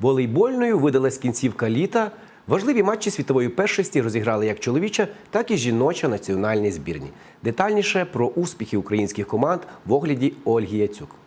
Волейбольною видалась кінцівка літа. Важливі матчі світової першості розіграли як чоловіча, так і жіноча національні збірні. Детальніше про успіхи українських команд в огляді Ольги Яцюк.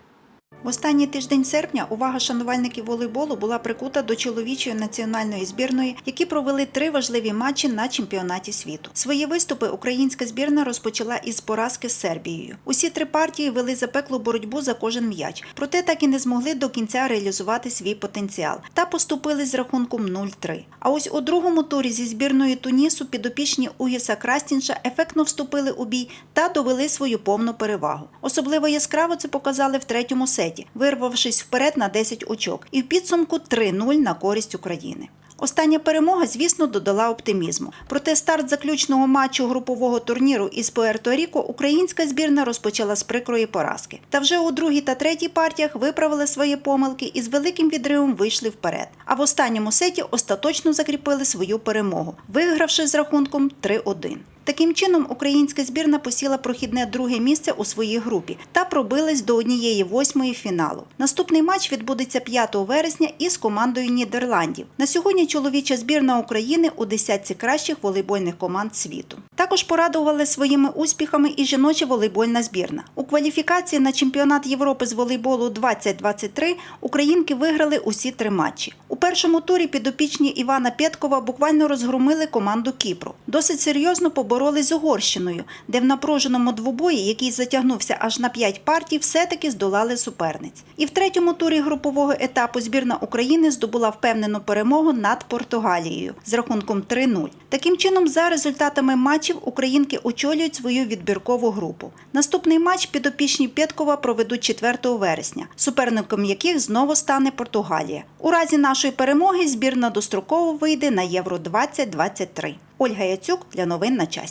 В останній тиждень серпня увага шанувальників волейболу була прикута до чоловічої національної збірної, які провели три важливі матчі на чемпіонаті світу. Свої виступи українська збірна розпочала із поразки з Сербією. Усі три партії вели запеклу боротьбу за кожен м'яч, проте так і не змогли до кінця реалізувати свій потенціал та поступили з рахунком 0-3. А ось у другому турі зі збірною Тунісу підопічні Уєса Крастінша ефектно вступили у бій та довели свою повну перевагу. Особливо яскраво це показали в третьому сеті, вирвавшись вперед на 10 очок, і в підсумку 3-0 на користь України. Остання перемога, звісно, додала оптимізму. Проте старт заключного матчу групового турніру із Пуерто-Ріко українська збірна розпочала з прикрої поразки. Та вже у другій та третій партіях виправили свої помилки і з великим відривом вийшли вперед. А в останньому сеті остаточно закріпили свою перемогу, вигравши з рахунком 3-1. Таким чином, українська збірна посіла прохідне друге місце у своїй групі та пробилась до однієї восьмої фіналу. Наступний матч відбудеться 5 вересня із командою Нідерландів. На сьогодні чоловіча збірна України у десятці кращих волейбольних команд світу. Також порадували своїми успіхами і жіноча волейбольна збірна. У кваліфікації на чемпіонат Європи з волейболу 2023 українки виграли усі три матчі. Першому турі підопічні Івана Пєткова буквально розгромили команду Кіпру. Досить серйозно поборолись з Угорщиною, де в напруженому двобої, який затягнувся аж на 5 партій, все-таки здолали суперниць. І в третьому турі групового етапу збірна України здобула впевнену перемогу над Португалією з рахунком 3-0. Таким чином, за результатами матчів українки очолюють свою відбіркову групу. Наступний матч підопічні Пєткова проведуть 4 вересня, суперником яких знову стане Португалія. У разі нашої перемоги збірна достроково вийде на Євро 2023. Ольга Яцюк для новин на часі.